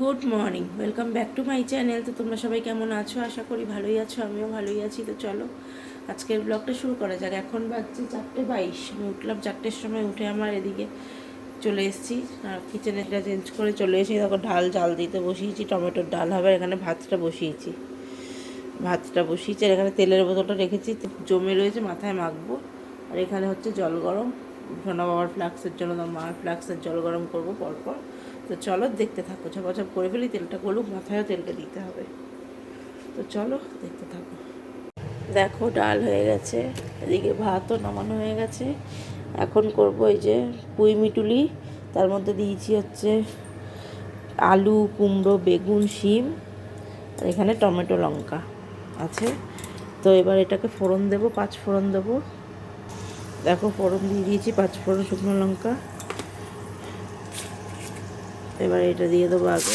Good morning, welcome back to my channel. তো তোমরা সবাই কেমন আছো? আশা করি ভালোই আছো, আমিও ভালোই আছি। তো চলো, আজকের ব্লগটা শুরু করা যাক। এখন বাজছে চারটে বাইশ। আমি উঠলাম চারটের সময় উঠে আমার এদিকে চলে এসেছি। কিচেনে এটা চেঞ্জ করে চলে এসেছি, দেখো ডাল জাল দিতে বসিয়েছি, টমেটোর ডাল হবে, আর এখানে ভাতটা বসিয়েছি। ভাতটা বসিয়েছি, আর এখানে তেলের বোতলটা রেখেছি। জমে রয়েছে, মাথায় মাখবো। আর এখানে হচ্ছে জল গরম। সোনা বাবার ফ্লাক্সের জন্য মার ফ্লাক্সের জল গরম করব পরপর। তো চলো দেখতে থাকো, ঝপাঝপ করে ফেলি, তেলটা গলুক, মাথায়ও তেলটা দিতে হবে। তো চলো দেখতে থাকো। দেখো ডাল হয়ে গেছে, এদিকে ভাতও নামানো হয়ে গেছে। এখন করব এই যে পুঁই মিটুলি, তার মধ্যে দিয়েছি হচ্ছে আলু, কুমড়ো, বেগুন, শিম, আর এখানে টমেটো, লঙ্কা আছে। তো এবার এটাকে ফোড়ন দেবো পাঁচ ফোড়ন দেবো। দেখো ফোড়ন দিয়ে দিয়েছি পাঁচ ফোড়ন শুকনো লঙ্কা। এবার এটা দিয়ে দেবো আগে।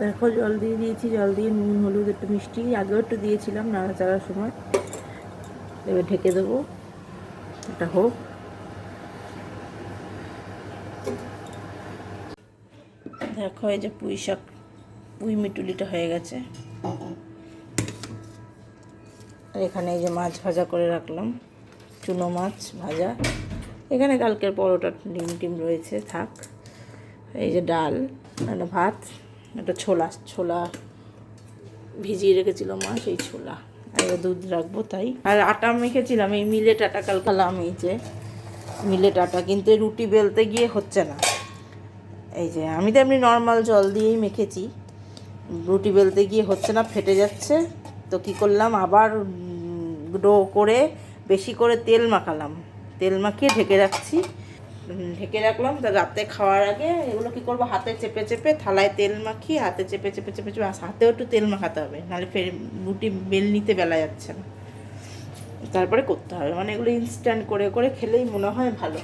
দেখো জল দিয়ে দিয়েছি, জল দিয়ে নুন, হলুদ, একটু মিষ্টি, আগেও একটু দিয়েছিলাম নাড়াচাড়ার সময়। এবার ঢেকে দেবো। এটা হোক। দেখো, এই যে পুঁই শাক, পুঁই মিটুলিটা হয়ে গেছে। আর এখানে এই যে মাছ ভাজা করে রাখলাম। চুনো মাছ ভাজা। এখানে কালকের পরোটা ডিম টিম রয়েছে, থাক। এই যে ডাল একটা ভাত। একটা ছোলা ছোলা ভিজিয়ে রেখেছিল মা, সেই ছোলা। আর দুধ রাখব তাই। আর আটা মেখেছিলাম এই মিলেট আটা কাল খালাম এই যে। মিলেট আটা কিন্তু রুটি বেলতে গিয়ে হচ্ছে না। এই যে, আমি তো এমনি নর্মাল জল দিয়েই মেখেছি। রুটি বেলতে গিয়ে হচ্ছে না, ফেটে যাচ্ছে। তো কি করলাম, আবার ডো করে, বেশি করে তেল মাখালাম। তেল মাখিয়ে ঢেকে রাখছি। ঢেকে রাখলাম। তা রাতে খাওয়ার আগে এগুলো কি করব? হাতে চেপে চেপে থালায় তেল মাখিয়ে হাতে চেপে চেপে চেপে চেপে হাতেও একটু তেল মাখাতে হবে, নাহলে ফের রুটি বেল নিতে বেলা যাচ্ছে না। তারপরে করতে হবে মানে এগুলো ইনস্ট্যান্ট করে করে খেলেই মনে হয় ভালো।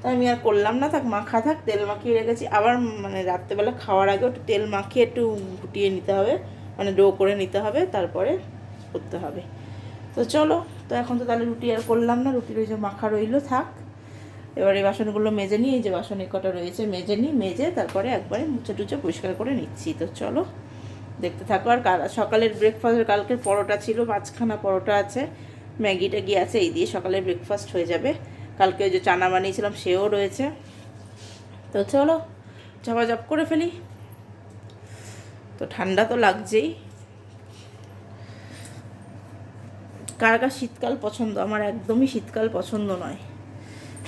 তাই আমি আর করলাম না, থাক মাখা থাক, তেল মাখিয়ে রেখেছি। আবার মানে রাত্রেবেলা খাওয়ার আগে একটু তেল মাখিয়ে একটু ফুটিয়ে নিতে হবে মানে ডো করে নিতে হবে, তারপরে করতে হবে। তো চলো, তো এখন তো তাহলে রুটি আর করলাম না, রুটির ওই যে মাখা রইল, থাক। এবার এই বাসনগুলো মেজে নিই এই যে বাসন কটা রয়েছে, মেজে নিই মেজে তারপরে একবারে মুছে টুচে পরিষ্কার করে নিচ্ছি। তো চলো, দেখতে থাকো। আর কাল, সকালের ব্রেকফাস্টের কালকের পরোটা ছিল পাঁচখানা পরোটা আছে, ম্যাগি ট্যাগি আছে, এই দিয়ে সকালের ব্রেকফাস্ট হয়ে যাবে। কালকে ওই যে চানা বানিয়েছিলাম, সেও রয়েছে। তো চলো, ঝপাঝপ করে ফেলি। তো ঠান্ডা তো লাগছেই। কার কার শীতকাল পছন্দ? আমার একদমই শীতকাল পছন্দ নয়।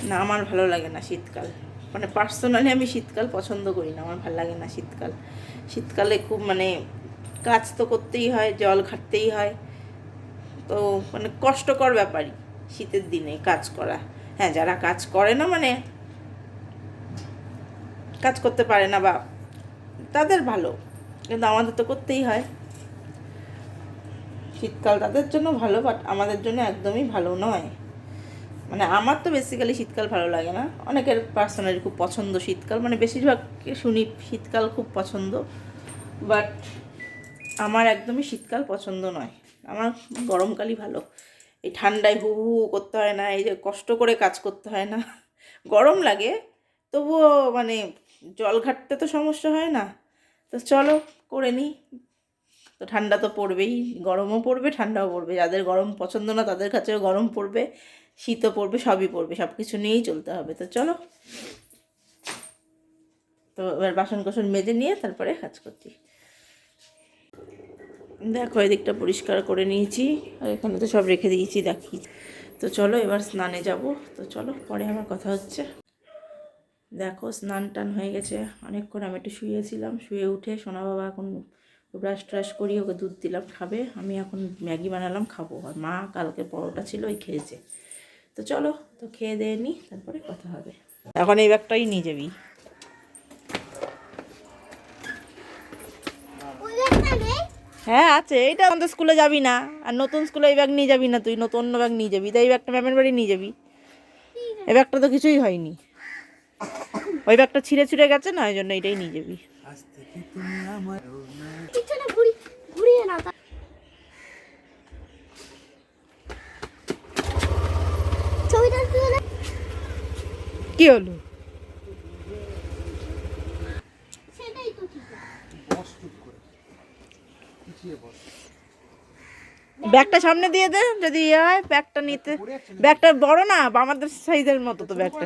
না, আমার ভালো লাগে না শীতকাল। মানে পার্সোনালি আমি শীতকাল পছন্দ করি না, আমার ভালো লাগে না শীতকাল। শীতকালে খুব মানে কাজ তো করতেই হয়, জল ঘাটতেই হয়। তো মানে কষ্টকর ব্যাপারই শীতের দিনে কাজ করা। হ্যাঁ যারা কাজ করে না মানে কাজ করতে পারে না বা তাদের ভালো, কিন্তু আমাদের তো করতেই হয়। শীতকাল তাদের জন্য ভালো বাট আমাদের জন্য একদমই ভালো নয়। মানে আমার তো বেসিক্যালি শীতকাল ভালো লাগে না। অনেকের পার্সোনালি খুব পছন্দ শীতকাল মানে বেশিরভাগ শুনি শীতকাল খুব পছন্দ বাট আমার একদমই শীতকাল পছন্দ নয়। আমার গরমকালই ভালো। এই ঠান্ডায় হু হু করতে হয় না, এই যে কষ্ট করে কাজ করতে হয় না। গরম লাগে, তবুও মানে জল ঘাটতে তো সমস্যা হয় না। তো চলো, করে নিই। তো ঠান্ডা তো পড়বেই, গরমও পড়বে, ঠান্ডাও পড়বে। যাদের গরম পছন্দ না, তাদের কাছেও গরম পড়বে, শীতও পড়বে, সবই পড়বে সব কিছু নিয়েই চলতে হবে। তো চলো। তো এবার বাসন কোসন মেজে নিয়ে তারপরে কাজ করছি। দেখো, এদিকটা পরিষ্কার করে নিয়েছি, আর এখানে তো সব রেখে দিয়েছি, দেখি। তো চলো, এবার স্নানে যাব। তো চলো, পরে আমার কথা হচ্ছে। দেখো, স্নান টান হয়ে গেছে। অনেকক্ষণ আমি একটু শুয়েছিলাম, শুয়ে উঠে সোনা বাবা এখন ব্রাশ ট্রাশ করিয়ে ওকে দুধ দিলাম, খাবে। আমি এখন ম্যাগি বানালাম, খাব। আর মা কালকে পরোটা ছিল, ওই খেয়েছে। তো চলো, তো খেয়ে দিয়ে নিই তারপরে কথা হবে। এখন এই ব্যাগটাই নিয়ে যাবি। হ্যাঁ আছে। এইটা আমাদের স্কুলে যাবি না। আর নতুন স্কুলে এই ব্যাগ নিয়ে যাবি না তুই, নতুন অন্য ব্যাগ নিয়ে যাবি। তাই এই ব্যাগটা ম্যামের বাড়ি নিয়ে যাবি। এই ব্যাগটা তো কিছুই হয়নি। ওই ব্যাগটা ছিঁড়ে ছিঁড়ে গেছে না, ওই জন্য এটাই নিয়ে যাবি। ঘুরিয়ে না ছবিটা কি হলো সেটাই তো ঠিক ব্যাগটা সামনে দিয়ে দে যদি ইয়ে হয় ব্যাগটা নিতে। ব্যাগটা বড় না বা আমাদের সাইজের মতো তো ব্যাগটা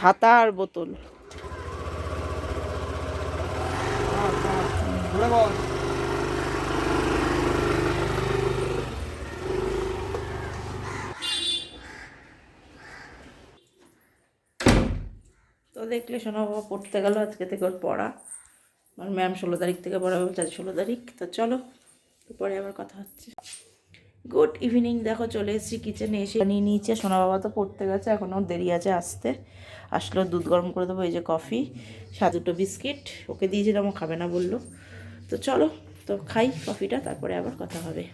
খাতা আর বোতল। তো দেখলে শোনা বাবা পড়তে গেল, আজকে থেকে ওর পড়া। আমার ম্যাম ষোলো তারিখ থেকে পড়াবে আজ ষোলো তারিখ। তো চলো তো পরে আবার কথা হচ্ছে। গুড ইভিনিং, দেখো চলে এসেছি কিচেনে এসে নিয়ে নিয়েছে। সোনা বাবা তো পড়তে গেছে, এখনও দেরি আছে আসতে। আসলো দুধ গরম করে দেবো, এই যে কফি, সাত দুটো বিস্কিট। ওকে দিয়েছিলাম, ও খাবে না বলল। তো চলো, তো খাই কফিটা, তারপরে আবার কথা হবে।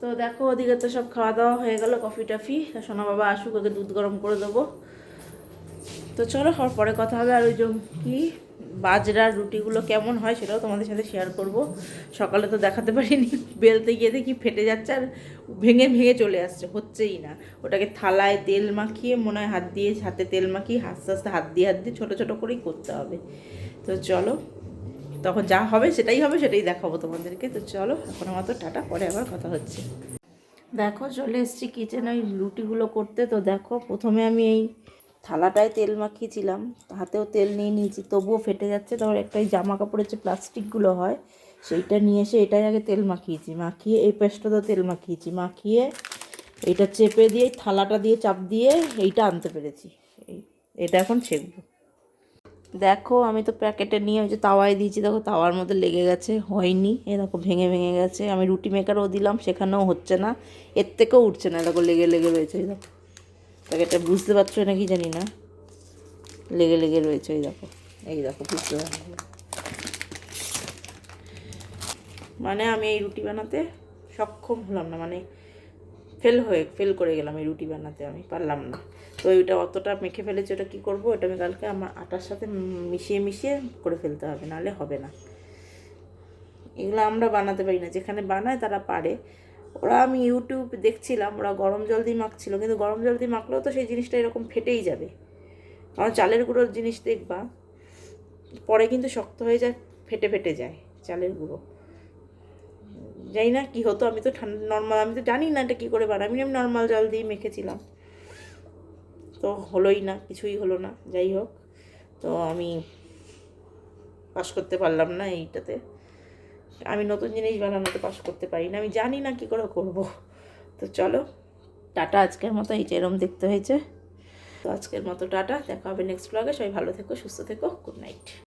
তো দেখো, ওদিকে তো সব খাওয়া দাওয়া হয়ে গেল, কফি টফি। সোনা বাবা আসুক, ওকে দুধ গরম করে দেবো। তো চলো, আর পরে কথা হবে। আর ওই যে কি বাজরার রুটিগুলো কেমন হয় সেটাও তোমাদের সাথে শেয়ার করব। সকালে তো দেখাতে পারিনি, বেলতে গিয়ে দেখি ফেটে যাচ্ছে আর ভেঙে ভেঙে চলে আসছে, হচ্ছেই না। ওটাকে থালায় তেল মাখিয়ে মনে হয় হাত দিয়ে, হাতে তেল মাখিয়ে আস্তে আস্তে হাত দিয়ে হাত দিয়ে ছোটো ছোটো করেই করতে হবে। তো চলো, তখন যা হবে সেটাই হবে, সেটাই দেখাবো তোমাদেরকে। তো চলো এখন আমার তো টাটা, পরে আবার কথা হচ্ছে। দেখো, চলে এসেছি কিচেনে ওই রুটিগুলো করতে। তো দেখো, প্রথমে আমি এই থালাটায় তেল মাখিয়েছিলাম। হাতেও তেল নিয়ে নিয়েছি, তবুও ফেটে যাচ্ছে। তারপর একটা জামা কাপড়ের যে প্লাস্টিকগুলো হয়, সেইটা নিয়ে এসে এটাই আগে তেল মাখিয়েছি। মাখিয়ে এই পেস্টটাতেও তেল মাখিয়েছি। মাখিয়ে এইটা চেপে দিয়ে, থালাটা দিয়ে, চাপ দিয়ে এইটা আনতে পেরেছি। এই, এটা এখন ছেঁকবো। দেখো, আমি তো প্যাকেটে নিয়ে ওই যে তাওয়ায় দিয়েছি, দেখো তাওয়ার মধ্যে লেগে গেছে, হয়নি। এ দেখো, ভেঙে ভেঙে গেছে। আমি রুটি মেকারও দিলাম, সেখানেও হচ্ছে না। এর থেকেও উঠছে না, দেখো লেগে লেগে রয়েছে, এই দেখো। প্যাকেটটা বুঝতে পারছ নাকি জানি না? লেগে লেগে রয়েছে, এই দেখো। এই দেখো, বুঝতে পারছ? মানে আমি এই রুটি বানাতে সক্ষম হলাম না মানে ফেল হয়ে, ফেল করে গেলাম এই রুটি বানাতে, আমি পারলাম না। তো ওইটা অতটা মেখে ফেলেছি, ওটা কী করব? ওটা আমি কালকে আমার আটার সাথে মিশিয়ে মিশিয়ে করে ফেলতে হবে, নাহলে হবে না। এগুলো আমরা বানাতে পারি না, যেখানে বানায় তারা পারে। ওরা আমি ইউটিউব দেখছিলাম, ওরা গরম জল দিয়ে মাখছিল, কিন্তু গরম জল দিয়ে মাখলেও তো সেই জিনিসটা এরকম ফেটেই যাবে। কারণ চালের গুঁড়োর জিনিস দেখবা, পরে কিন্তু শক্ত হয়ে যায়, ফেটে ফেটে যায় চালের গুঁড়ো। জানি না কী হতো, আমি তো ঠান্ডা নর্মাল আমি তো জানি না এটা কী করে বানাই আমি নর্মাল জল দিয়ে মেখেছিলাম। তো হলোই না, কিছুই হলো না, যাই হোক। তো আমি পাস করতে পারলাম না এইটাতে। আমি নতুন জিনিস বানানোতে পাস করতে পারি না, আমি জানি না কী করে করব। তো চলো, টাটা আজকের মতো, এই যে এরম দেখতে হয়েছে। তো আজকের মতো টাটা, দেখা হবে নেক্সট ব্লগে সবাই ভালো থেকো, সুস্থ থেকো গুড নাইট